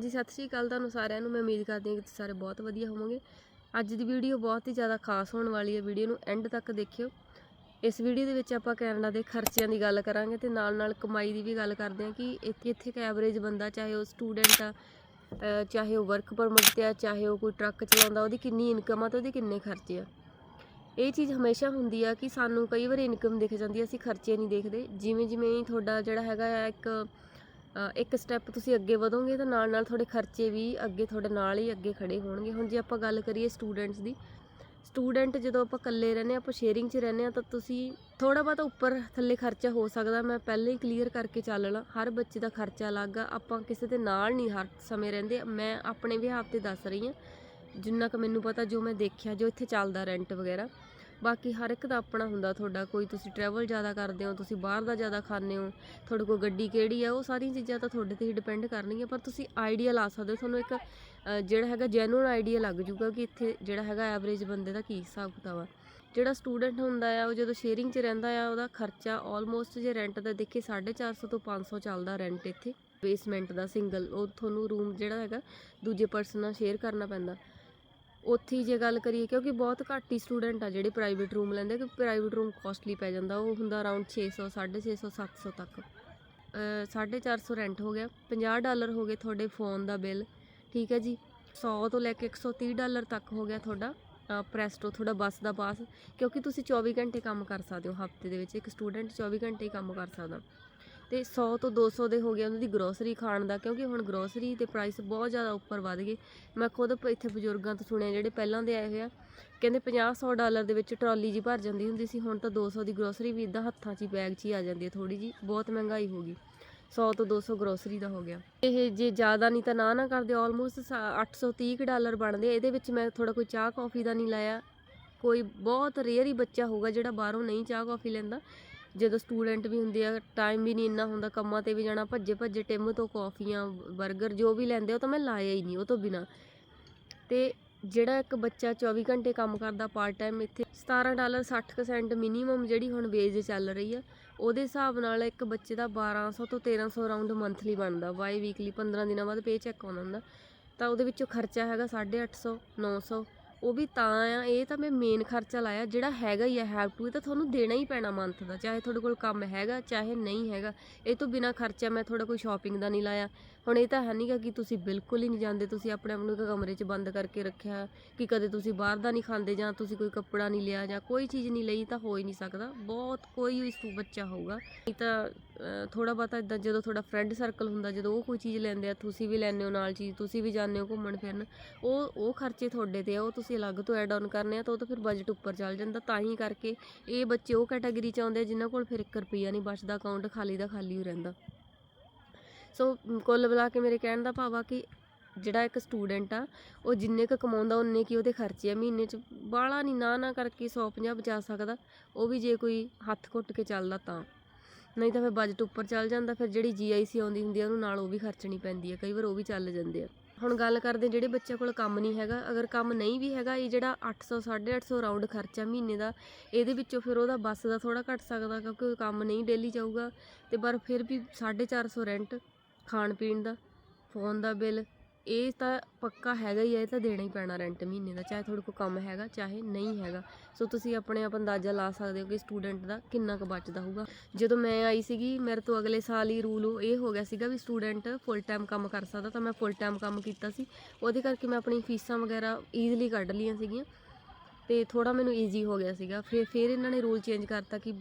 ਜੀ, ਸਤਿ ਸ਼੍ਰੀ ਅਕਾਲ ਤੁਹਾਨੂੰ ਸਾਰਿਆਂ ਨੂੰ। ਮੈਂ ਉਮੀਦ ਕਰਦੀ ਹਾਂ ਕਿ ਤੁਸੀਂ ਸਾਰੇ ਬਹੁਤ ਵਧੀਆ ਹੋਵੋਗੇ। ਅੱਜ ਦੀ ਵੀਡੀਓ ਬਹੁਤ ਹੀ ਜ਼ਿਆਦਾ ਖਾਸ ਹੋਣ ਵਾਲੀ ਹੈ। ਵੀਡੀਓ ਨੂੰ ਐਂਡ ਤੱਕ ਦੇਖਿਓ। ਇਸ ਵੀਡੀਓ ਦੇ ਵਿੱਚ ਆਪਾਂ ਕੈਨੇਡਾ ਦੇ ਖਰਚਿਆਂ ਦੀ ਗੱਲ ਕਰਾਂਗੇ ਤੇ ਨਾਲ ਨਾਲ ਕਮਾਈ ਦੀ ਵੀ ਗੱਲ ਕਰਦੇ ਹਾਂ ਕਿ ਇੱਥੇ ਇੱਥੇ ਇੱਕ ਐਵਰੇਜ ਬੰਦਾ, ਚਾਹੇ ਉਹ ਸਟੂਡੈਂਟ ਆ ਚਾਹੇ ਉਹ ਵਰਕ ਪਰਮਿਟ ਤੇ ਆ, ਚਾਹੇ ਉਹ ਕੋਈ ਟਰੱਕ ਚਲਾਉਂਦਾ, ਉਹਦੀ ਕਿੰਨੀ ਇਨਕਮ ਆ ਤੇ ਉਹਦੇ ਕਿੰਨੇ ਖਰਚੇ ਆ। ਇਹ ਚੀਜ਼ ਹਮੇਸ਼ਾ ਹੁੰਦੀ ਆ ਕਿ ਸਾਨੂੰ ਕਈ ਵਾਰ ਇਨਕਮ ਦਿਖ ਜਾਂਦੀ ਆ, ਅਸੀਂ ਖਰਚੇ ਨਹੀਂ ਦੇਖਦੇ। ਜਿਵੇਂ ਜਿਵੇਂ ਤੁਹਾਡਾ ਜਿਹੜਾ ਹੈਗਾ ਆ ਇੱਕ ਇੱਕ ਸਟੈਪ ਤੁਸੀਂ ਅੱਗੇ ਵਧੋਗੇ ਤਾਂ ਨਾਲ ਨਾਲ ਤੁਹਾਡੇ ਖਰਚੇ ਵੀ ਅੱਗੇ ਤੁਹਾਡੇ ਨਾਲ ਹੀ ਅੱਗੇ ਖੜੇ ਹੋਣਗੇ। ਹੁਣ ਜੇ ਆਪਾਂ ਗੱਲ ਕਰੀਏ ਸਟੂਡੈਂਟਸ ਦੀ ਸਟੂਡੈਂਟ ਜਦੋਂ ਆਪਾਂ ਇਕੱਲੇ ਰਹਿੰਦੇ ਹਾਂ, ਆਪਾਂ ਸ਼ੇਅਰਿੰਗ 'ਚ ਰਹਿੰਦੇ ਹਾਂ ਤਾਂ ਤੁਸੀਂ ਥੋੜਾ ਬਹੁਤਾ ਉੱਪਰ ਥੱਲੇ ਖਰਚਾ ਹੋ ਸਕਦਾ। ਮੈਂ ਪਹਿਲਾਂ ਹੀ ਕਲੀਅਰ ਕਰਕੇ ਚੱਲ ਲਾਂ, ਹਰ ਬੱਚੇ ਦਾ ਖਰਚਾ ਅਲੱਗ ਆ, ਆਪਾਂ ਕਿਸੇ ਦੇ ਨਾਲ ਨਹੀਂ ਹਰ ਸਮੇਂ ਰਹਿੰਦੇ। ਮੈਂ ਆਪਣੇ ਵਿਹਾਰ ਤੇ ਦੱਸ ਰਹੀ ਹਾਂ, ਜਿੰਨਾ ਕੁ ਮੈਨੂੰ ਪਤਾ ਜੋ ਮੈਂ ਦੇਖਿਆ, ਜੋ ਇੱਥੇ ਚੱਲਦਾ ਰੈਂਟ ਵਗੈਰਾ। ਬਾਕੀ ਹਰ ਇੱਕ ਦਾ ਆਪਣਾ ਹੁੰਦਾ ਤੁਹਾਡਾ, ਕੋਈ ਤੁਸੀਂ ਟਰੈਵਲ ਜ਼ਿਆਦਾ ਕਰਦੇ ਹੋ, ਤੁਸੀਂ ਬਾਹਰ ਦਾ ਜ਼ਿਆਦਾ ਖਾਂਦੇ ਹੋ, ਤੁਹਾਡੇ ਕੋਲ ਗੱਡੀ ਕਿਹੜੀ ਆ, ਉਹ ਸਾਰੀਆਂ ਚੀਜ਼ਾਂ ਤਾਂ ਤੁਹਾਡੇ ਤੇ ਹੀ ਡਿਪੈਂਡ ਕਰਨਗੀਆਂ, ਪਰ ਤੁਸੀਂ ਆਈਡੀਆ ਲਾ ਸਕਦੇ ਹੋ। ਤੁਹਾਨੂੰ ਇੱਕ ਜਿਹੜਾ ਹੈਗਾ ਜੈਨੂਇਨ ਆਈਡੀਆ ਲੱਗ ਜੂਗਾ ਕਿ ਇੱਥੇ ਜਿਹੜਾ ਹੈਗਾ ਐਵਰੇਜ ਬੰਦੇ ਦਾ ਕੀ ਹਿਸਾਬ ਕਿਤਾਬ ਆ। ਜਿਹੜਾ ਸਟੂਡੈਂਟ ਹੁੰਦਾ ਆ, ਉਹ ਜਦੋਂ ਸ਼ੇਅਰਿੰਗ 'ਚ ਰਹਿੰਦਾ ਆ, ਉਹਦਾ ਖਰਚਾ ਆਲਮੋਸਟ ਜੇ ਰੈਂਟ ਦਾ ਦੇਖੇ 450 ਤੋਂ 500 ਚੱਲਦਾ ਰੈਂਟ ਇੱਥੇ। ਬੇਸਮੈਂਟ ਦਾ ਸਿੰਗਲ ਉਹ ਤੁਹਾਨੂੰ ਰੂਮ ਜਿਹੜਾ ਹੈਗਾ ਦੂਜੇ ਪਰਸਨ ਨਾਲ ਸ਼ੇਅਰ ਕਰਨਾ ਪੈਂਦਾ। ਉੱਥੇ ਜੇ ਗੱਲ ਕਰੀਏ ਕਿਉਂਕਿ ਬਹੁਤ ਘੱਟ ਹੀ ਸਟੂਡੈਂਟ ਆ ਜਿਹੜੇ ਪ੍ਰਾਈਵੇਟ ਰੂਮ ਲੈਂਦੇ ਕਿ ਪ੍ਰਾਈਵੇਟ ਰੂਮ ਕਾਸਟਲੀ ਪੈ ਜਾਂਦਾ। ਉਹ ਹੁੰਦਾ ਅਰਾਊਂਡ 600 650 700 ਤੱਕ। ਅ, 450 ਰੈਂਟ ਹੋ ਗਿਆ। 50 ਡਾਲਰ ਹੋ ਗਏ ਤੁਹਾਡੇ ਫੋਨ ਦਾ ਬਿੱਲ ਠੀਕ ਹੈ ਜੀ? 100 ਤੋਂ ਲੈ ਕੇ 130 ਡਾਲਰ ਤੱਕ ਹੋ ਗਿਆ ਤੁਹਾਡਾ ਪ੍ਰੈਸਟੋ ਤੁਹਾਡਾ ਬੱਸ ਦਾ ਪਾਸ ਕਿਉਂਕਿ ਤੁਸੀਂ 24 ਘੰਟੇ ਕੰਮ ਕਰ ਸਕਦੇ ਹੋ ਹਫ਼ਤੇ ਦੇ ਵਿੱਚ। ਇੱਕ ਸਟੂਡੈਂਟ 24 ਘੰਟੇ ਹੀ ਕੰਮ ਕਰ ਸਕਦਾ। ਤੇ 100 ਤੋਂ 200 ਦੇ ਹੋ ਗਿਆ ਉਹਨਾਂ ਦੀ ਗਰੋਸਰੀ ਖਾਣ ਦਾ, ਕਿਉਂਕਿ ਹੁਣ ਗਰੋਸਰੀ ਦੇ ਪ੍ਰਾਈਸ ਬਹੁਤ ਜ਼ਿਆਦਾ ਉੱਪਰ ਵੱਧ ਗਏ। ਮੈਂ ਖੁਦ ਇੱਥੇ ਬਜ਼ੁਰਗਾਂ ਤੋਂ ਸੁਣਿਆ, ਜਿਹੜੇ ਪਹਿਲਾਂ ਦੇ ਆਏ ਹੋਏ ਆ, ਕਹਿੰਦੇ 50-100 ਡਾਲਰ ਦੇ ਵਿੱਚ ਟਰਾਲੀ ਜੀ ਭਰ ਜਾਂਦੀ ਹੁੰਦੀ ਸੀ, ਹੁਣ ਤਾਂ 200 ਦੀ ਗਰੋਸਰੀ ਵੀ ਇਦਾਂ ਹੱਥਾਂ 'ਚ ਹੀ ਬੈਗ 'ਚ ਹੀ ਆ ਜਾਂਦੀ ਹੈ ਥੋੜੀ ਜੀ ਬਹੁਤ ਮਹਿੰਗਾਈ ਹੋ ਗਈ। 100 ਤੋਂ 200 ਗਰੋਸਰੀ ਦਾ ਹੋ ਗਿਆ। ਇਹ ਜੇ ਜ਼ਿਆਦਾ ਨਹੀਂ ਤਾਂ ਨਾ ਨਾ ਕਰਦੇ ਆਲਮੋਸਟ 830 ਕੁ ਡਾਲਰ ਬਣਦੇ ਇਹਦੇ ਵਿੱਚ ਮੈਂ ਥੋੜਾ ਕੋਈ ਚਾਹ ਕੌਫੀ ਦਾ ਨਹੀਂ ਲਾਇਆ। ਕੋਈ ਬਹੁਤ ਰੇਅਰ ਹੀ ਬੱਚਾ ਹੋਊਗਾ ਜਿਹੜਾ ਬਾਹਰੋਂ ਨਹੀਂ ਚਾਹ ਕੌਫੀ ਲੈਂਦਾ। ਜਦੋਂ ਸਟੂਡੈਂਟ ਵੀ ਹੁੰਦੇ ਆ ਟਾਈਮ ਵੀ ਨਹੀਂ ਇੰਨਾ ਹੁੰਦਾ ਕੰਮਾਂ ਤੇ ਵੀ ਜਾਣਾ ਭੱਜੇ ਭੱਜੇ ਟਿਮ ਤੋਂ ਕੌਫੀਆਂ 버ਗਰ ਜੋ ਵੀ ਲੈਂਦੇ ਆ, ਉਹ ਤਾਂ ਮੈਂ ਲਾਇਆ ਹੀ ਨਹੀਂ ਉਹ ਤੋਂ ਬਿਨਾ। ਤੇ ਜਿਹੜਾ ਇੱਕ ਬੱਚਾ 24 ਘੰਟੇ ਕੰਮ ਕਰਦਾ ਪਾਰਟ ਟਾਈਮ ਇੱਥੇ 17 ਡਾਲਰ 60 ਕੁ ਮਿਨੀਮਮ ਜਿਹੜੀ ਹੁਣ ਵੇਜ ਚੱਲ ਰਹੀ ਆ ਉਹਦੇ ਹਿਸਾਬ ਨਾਲ ਇੱਕ ਬੱਚੇ ਦਾ 1200 ਤੋਂ 1300 ਰਾਉਂਡ ਮੰਥਲੀ ਬਣਦਾ ਬਾਈ ਵੀਕਲੀ 15 ਦਿਨਾਂ ਬਾਅਦ ਪੇ ਚੈੱਕ ਆਉਂਦਾ ਹੁੰਦਾ ਤਾਂ ਉਹਦੇ ਵਿੱਚੋਂ ਖਰਚਾ ਹੈਗਾ 850 900 ਉਹ ਵੀ ਤਾਂ ਆ, ਇਹ ਤਾਂ ਮੈਂ ਮੇਨ ਖਰਚਾ ਲਾਇਆ, ਜਿਹੜਾ ਹੈਗਾ ਹੀ ਆ ਹੈਵ ਟੂ ਇਹ ਤਾਂ ਤੁਹਾਨੂੰ ਦੇਣਾ ਹੀ ਪੈਣਾ ਮੰਥ ਦਾ, ਚਾਹੇ ਤੁਹਾਡੇ ਕੋਲ ਕੰਮ ਹੈਗਾ, ਚਾਹੇ ਨਹੀਂ ਹੈਗਾ। ਇਹ ਤੋਂ ਬਿਨਾ ਖਰਚਾ ਮੈਂ ਥੋੜਾ ਕੋਈ ਸ਼ਾਪਿੰਗ ਦਾ ਨਹੀਂ ਲਾਇਆ। ਹੁਣ ਇਹ ਤਾਂ ਹੈ ਨਹੀਂਗਾ ਕਿ ਤੁਸੀਂ ਬਿਲਕੁਲ ਹੀ ਨਹੀਂ ਜਾਂਦੇ, ਤੁਸੀਂ ਆਪਣੇ ਆਪ ਨੂੰ ਇੱਕ ਕਮਰੇ 'ਚ ਬੰਦ ਕਰਕੇ ਰੱਖਿਆ ਕਿ ਕਦੇ ਤੁਸੀਂ ਬਾਹਰ ਦਾ ਨਹੀਂ ਖਾਂਦੇ ਜਾਂ ਤੁਸੀਂ ਕੋਈ ਕੱਪੜਾ ਨਹੀਂ ਲਿਆ ਜਾਂ ਕੋਈ ਚੀਜ਼ ਨਹੀਂ ਲਈ ਤਾਂ ਹੋ ਹੀ ਨਹੀਂ ਸਕਦਾ। ਬਹੁਤ ਕੋਈ ਵੀ ਬੱਚਾ ਹੋਊਗਾ। ਨਹੀਂ ਤਾਂ ਥੋੜਾ ਬਹੁਤਾ ਇਦਾਂ ਜਦੋਂ ਤੁਹਾਡਾ ਫਰੈਂਡ ਸਰਕਲ ਹੁੰਦਾ, ਜਦੋਂ ਉਹ ਕੋਈ ਚੀਜ਼ ਲੈਂਦੇ ਆ, ਤੁਸੀਂ ਵੀ ਲੈਂਦੇ ਹੋ ਨਾਲ ਚੀਜ਼, ਤੁਸੀਂ ਵੀ ਜਾਂਦੇ ਹੋ ਘੁੰਮਣ ਫਿਰਨ, ਉਹ ਉਹ ਖਰਚੇ ਤੁਹਾਡੇ ਤੇ ਆ, ਉਹ ਤੁਸੀਂ ਅਲੱਗ ਤੋਂ ਐਡ ਆਨ ਕਰਨੇ ਆ ਤਾਂ ਉਹ ਤਾਂ ਫਿਰ ਬਜਟ ਉੱਪਰ ਚੱਲ ਜਾਂਦਾ। ਤਾਂ ਹੀ ਕਰਕੇ ਇਹ ਬੱਚੇ ਉਹ ਕੈਟਾਗਰੀ ਚ ਆਉਂਦੇ ਆ ਜਿਨ੍ਹਾਂ ਕੋਲ ਫਿਰ 1 ਰੁਪਿਆ ਨਹੀਂ ਬਚਦਾ ਅਕਾਊਂਟ ਖਾਲੀ ਦਾ ਖਾਲੀ ਹੀ ਰਹਿੰਦਾ। ਸੋ ਕੁੱਲ ਮਿਲਾ ਕੇ ਮੇਰੇ ਕਹਿਣ ਦਾ ਭਾਵ ਆ ਕਿ ਜਿਹੜਾ ਇੱਕ ਸਟੂਡੈਂਟ ਆ, ਉਹ ਜਿੰਨੇ ਕੁ ਕਮਾਉਂਦਾ, ਉਨੇ ਕੀ ਉਹਦੇ ਖਰਚੇ ਆ। ਮਹੀਨੇ ਚ ਬਾਹਲਾ ਨਹੀਂ ਨਾ ਨਾ ਕਰਕੇ 150 ਬਚਾ ਸਕਦਾ। ਉਹ ਵੀ ਜੇ ਕੋਈ ਹੱਥ ਘੁੱਟ ਕੇ ਚੱਲਦਾ ਤਾਂ। ਨਹੀਂ ਤਾਂ ਫਿਰ ਬਜਟ ਉੱਪਰ ਚੱਲ ਜਾਂਦਾ, ਫਿਰ ਜਿਹੜੀ ਜੀਆਈਸੀ ਆਉਂਦੀ ਹੁੰਦੀ ਆ, ਉਹਨੂੰ ਨਾਲ ਉਹ ਵੀ ਖਰਚਣੀ ਪੈਂਦੀ ਆ। ਕਈ ਵਾਰ ਉਹ ਵੀ ਚੱਲ ਜਾਂਦੇ ਆ। ਹੁਣ ਗੱਲ ਕਰਦੇ ਜਿਹੜੇ ਬੱਚੇ ਕੋਲ ਕੰਮ ਨਹੀਂ ਹੈਗਾ, ਅਗਰ ਕੰਮ ਨਹੀਂ ਵੀ ਹੈਗਾ, ਇਹ ਜਿਹੜਾ 800 850 ਰਾਉਂਡ ਖਰਚਾ ਮਹੀਨੇ ਦਾ, ਇਹਦੇ ਵਿੱਚੋਂ ਫਿਰ ਉਹਦਾ ਬੱਸ ਦਾ ਥੋੜਾ ਘਟ ਸਕਦਾ, ਕਿਉਂਕਿ ਉਹ ਕੰਮ ਨਹੀਂ ਡੇਲੀ ਜਾਊਗਾ। ਤੇ ਪਰ ਫਿਰ ਵੀ 450 ਰੈਂਟ ਖਾਣ ਪੀਣ ਦਾ ਫੋਨ ਦਾ ਬਿੱਲ ਇਹ ਤਾਂ ਪੱਕਾ ਹੈਗਾ ਹੀ ਹੈ, ਇਹ ਤਾਂ ਦੇਣਾ ਹੀ ਪੈਣਾ ਰੈਂਟ ਮਹੀਨੇ ਦਾ, ਚਾਹੇ ਤੁਹਾਡੇ ਕੋਲ ਕੰਮ ਹੈਗਾ, ਚਾਹੇ ਨਹੀਂ ਹੈਗਾ। ਸੋ ਤੁਸੀਂ ਆਪਣੇ ਆਪ ਅੰਦਾਜ਼ਾ ਲਾ ਸਕਦੇ ਹੋ ਕਿ ਸਟੂਡੈਂਟ ਦਾ ਕਿੰਨਾ ਕੁ ਬਚਦਾ ਹੋਊਗਾ। ਜਦੋਂ ਮੈਂ ਆਈ ਸੀਗੀ, ਮੇਰੇ ਤੋਂ ਅਗਲੇ ਸਾਲ ਹੀ ਰੂਲ ਇਹ ਹੋ ਗਿਆ ਸੀਗਾ ਵੀ ਸਟੂਡੈਂਟ ਫੁੱਲ ਟਾਈਮ ਕੰਮ ਕਰ ਸਕਦਾ, ਤਾਂ ਮੈਂ ਫੁੱਲ ਟਾਈਮ ਕੰਮ ਕੀਤਾ ਸੀ। ਉਹਦੇ ਕਰਕੇ ਮੈਂ ਆਪਣੀ ਫੀਸਾਂ ਵਗੈਰਾ ਈਜ਼ੀਲੀ ਕੱਢ ਲਈਆਂ ਸੀਗੀਆਂ। ਤੇ ਥੋੜਾ ਮੈਨੂੰ ਈਜ਼ੀ ਹੋ ਗਿਆ ਸੀਗਾ। ਫਿਰ ਫਿਰ ਇਹਨਾਂ ਨੇ ਰੂਲ ਚੇਂਜ ਕਰਤਾ ਕਿ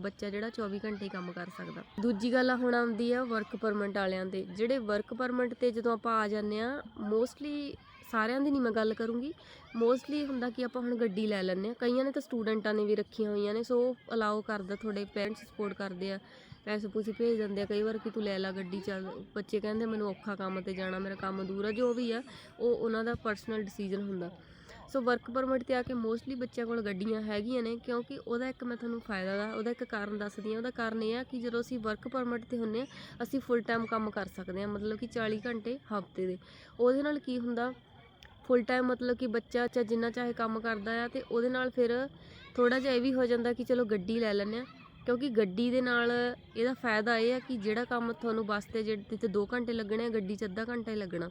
ਬੱਚਾ ਜਿਹੜਾ 24 ਘੰਟੇ ਕੰਮ ਕਰ ਸਕਦਾ। ਦੂਜੀ ਗੱਲ ਹੁਣ ਆਉਂਦੀ ਆ ਵਰਕ ਪਰਮਿਟ ਵਾਲਿਆਂ ਦੇ ਜਿਹੜੇ ਵਰਕ ਪਰਮਿਟ ਤੇ ਜਦੋਂ ਆਪਾਂ ਆ ਜਾਂਦੇ ਆ ਮੋਸਟਲੀ ਸਾਰਿਆਂ ਦੀ ਨਹੀਂ ਮੈਂ ਗੱਲ ਕਰੂੰਗੀ। ਮੋਸਟਲੀ ਹੁੰਦਾ ਕਿ ਆਪਾਂ ਹੁਣ ਗੱਡੀ ਲੈ ਲੈਂਦੇ ਆ। ਕਈਆਂ ਨੇ ਤਾਂ ਸਟੂਡੈਂਟਾਂ ਨੇ ਵੀ ਰੱਖੀਆਂ ਹੋਈਆਂ ਨੇ, ਸੋ ਅਲਾਓ ਕਰਦਾ, ਤੁਹਾਡੇ ਪੇਰੈਂਟਸ ਸਪੋਰਟ ਕਰਦੇ ਆ। ਪੈਸੇ ਪੂਸੇ ਭੇਜ ਦਿੰਦੇ ਆ। ਕਈ ਵਾਰ ਕਿ ਤੂੰ ਲੈ ਲੈ ਗੱਡੀ, ਚੱਲ ਬੱਚੇ ਕਹਿੰਦੇ ਮੈਨੂੰ ਔਖਾ ਕੰਮ ਤੇ ਜਾਣਾ, ਮੇਰਾ ਕੰਮ ਦੂਰ ਆ, ਜੋ ਵੀ ਆ, ਉਹ ਉਹਨਾਂ ਦਾ ਪਰਸਨਲ ਡਿਸੀਜਨ ਹੁੰਦਾ। ਸੋ ਵਰਕ ਪਰਮਿਟ ਤੇ ਆ ਕੇ ਮੋਸਟਲੀ ਬੱਚਿਆਂ ਕੋਲ ਗੱਡੀਆਂ ਹੈਗੀਆਂ ਨੇ, ਕਿਉਂਕਿ ਉਹਦਾ ਇੱਕ ਮੈਂ ਤੁਹਾਨੂੰ ਫਾਇਦਾ ਦਾ, ਉਹਦਾ ਇੱਕ ਕਾਰਨ ਦੱਸਦੀ ਹਾਂ। ਉਹਦਾ ਕਾਰਨ ਇਹ ਆ ਕਿ ਜਦੋਂ ਅਸੀਂ ਵਰਕ ਪਰਮਿਟ ਤੇ ਹੁੰਨੇ ਆ ਅਸੀਂ ਫੁੱਲ ਟਾਈਮ ਕੰਮ ਕਰ ਸਕਦੇ ਹਾਂ, ਮਤਲਬ ਕਿ 40 ਘੰਟੇ ਹਫ਼ਤੇ ਦੇ। ਉਹਦੇ ਨਾਲ ਕੀ ਹੁੰਦਾ ਫੁੱਲ ਟਾਈਮ ਮਤਲਬ ਕਿ ਬੱਚਾ ਚਾ ਜਿੰਨਾ ਚਾਹੇ ਕੰਮ ਕਰਦਾ ਆ, ਤੇ ਉਹਦੇ ਨਾਲ ਫਿਰ ਥੋੜਾ ਜਿਹਾ ਇਹ ਵੀ ਹੋ ਜਾਂਦਾ ਕਿ ਚਲੋ ਗੱਡੀ ਲੈ ਲੈਂਦੇ ਆ ਕਿਉਂਕਿ ਗੱਡੀ ਦੇ ਨਾਲ ਇਹਦਾ ਫਾਇਦਾ ਇਹ ਆ ਕਿ ਜਿਹੜਾ ਕੰਮ ਤੁਹਾਨੂੰ ਬੱਸ ਤੇ ਜਿਹੜੇ ਤੇ 2 ਘੰਟੇ ਲੱਗਣੇ ਆ, ਗੱਡੀ 'ਚ ਅੱਧਾ ਘੰਟਾ ਹੀ ਲੱਗਣਾ।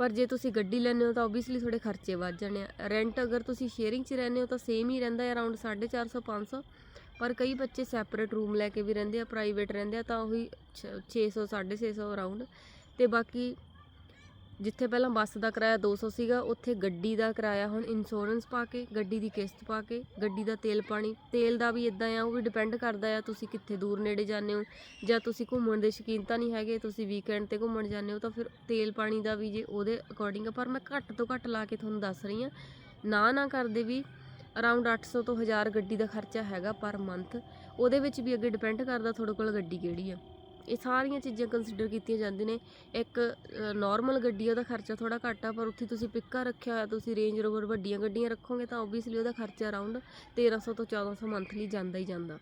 ਪਰ ਜੇ ਤੁਸੀਂ ਗੱਡੀ ਲੈਂਦੇ ਹੋ ਤਾਂ ਓਬਵੀਅਸਲੀ ਤੁਹਾਡੇ ਖਰਚੇ ਵੱਧ ਜਾਣੇ ਆ। ਰੈਂਟ ਅਗਰ ਤੁਸੀਂ ਸ਼ੇਅਰਿੰਗ 'ਚ ਰਹਿੰਦੇ ਹੋ ਤਾਂ ਸੇਮ ਹੀ ਰਹਿੰਦਾ ਹੈ ਅਰਾਊਂਡ 450 500 ਪਰ ਕਈ ਬੱਚੇ ਸੈਪਰੇਟ ਰੂਮ ਲੈ ਕੇ ਵੀ ਰਹਿੰਦੇ ਆ ਪ੍ਰਾਈਵੇਟ ਰਹਿੰਦੇ ਆ ਤਾਂ ਉਹੀ 600 650 ਅਰਾਊਂਡ ਤੇ ਬਾਕੀ ਜਿੱਥੇ ਪਹਿਲਾਂ ਬੱਸ ਦਾ ਕਿਰਾਇਆ 200 ਸੀਗਾ, ਉੱਥੇ ਗੱਡੀ ਦਾ ਕਿਰਾਇਆ ਹੁਣ ਇੰਸ਼ੋਰੈਂਸ ਪਾ ਕੇ, ਗੱਡੀ ਦੀ ਕਿਸ਼ਤ ਪਾ ਕੇ, ਗੱਡੀ ਦਾ ਤੇਲ ਪਾਣੀ, ਤੇਲ ਦਾ ਵੀ ਇਦਾਂ ਆ, ਉਹ ਵੀ ਡਿਪੈਂਡ ਕਰਦਾ ਆ ਤੁਸੀਂ ਕਿੱਥੇ ਦੂਰ ਨੇੜੇ ਜਾਂਦੇ ਹੋ ਜਾਂ ਤੁਸੀਂ ਘੁੰਮਣ ਦੇ ਸ਼ਕੀਨ ਤਾਂ ਨਹੀਂ ਹੈਗੇ, ਤੁਸੀਂ ਵੀਕਐਂਡ ਤੇ ਘੁੰਮਣ ਜਾਂਦੇ ਹੋ ਤਾਂ ਫਿਰ ਤੇਲ ਪਾਣੀ ਦਾ ਵੀ ਜੇ ਉਹਦੇ ਅਕੋਰਡਿੰਗ ਆ, ਪਰ ਮੈਂ ਘੱਟ ਤੋਂ ਘੱਟ ਲਾ ਕੇ ਤੁਹਾਨੂੰ ਦੱਸ ਰਹੀ ਹਾਂ, ਨਾ ਨਾ ਕਰਦੇ ਵੀ ਅਰਾਊਂਡ 800 ਤੋਂ 1000 ਗੱਡੀ ਦਾ ਖਰਚਾ ਹੈਗਾ ਪਰ ਮੰਥ ਉਹਦੇ ਵਿੱਚ ਵੀ ਅੱਗੇ ਡਿਪੈਂਡ ਕਰਦਾ ਤੁਹਾਡੇ ਕੋਲ ਗੱਡੀ ਕਿਹੜੀ ਆ। ਇਹ ਸਾਰੀਆਂ ਚੀਜ਼ਾਂ ਕੰਸੀਡਰ ਕੀਤੀਆਂ ਜਾਂਦੀਆਂ ਨੇ। ਇੱਕ ਨਾਰਮਲ ਗੱਡੀ ਉਹਦਾ ਖਰਚਾ ਥੋੜਾ ਘੱਟ ਆ, ਪਰ ਉੱਥੇ ਤੁਸੀਂ ਪਿੱਕਾ ਰੱਖਿਆ ਹੋਇਆ, ਤੁਸੀਂ ਰੇਂਜ ਰੋਵਰ ਵੱਡੀਆਂ ਗੱਡੀਆਂ ਰੱਖੋਗੇ ਤਾਂ ਓਬਵੀਅਸਲੀ ਉਹਦਾ ਖਰਚਾ ਅਰਾਊਂਡ 1300 ਤੋਂ 1400 ਮੰਥਲੀ ਜਾਂਦਾ ਹੀ ਜਾਂਦਾ।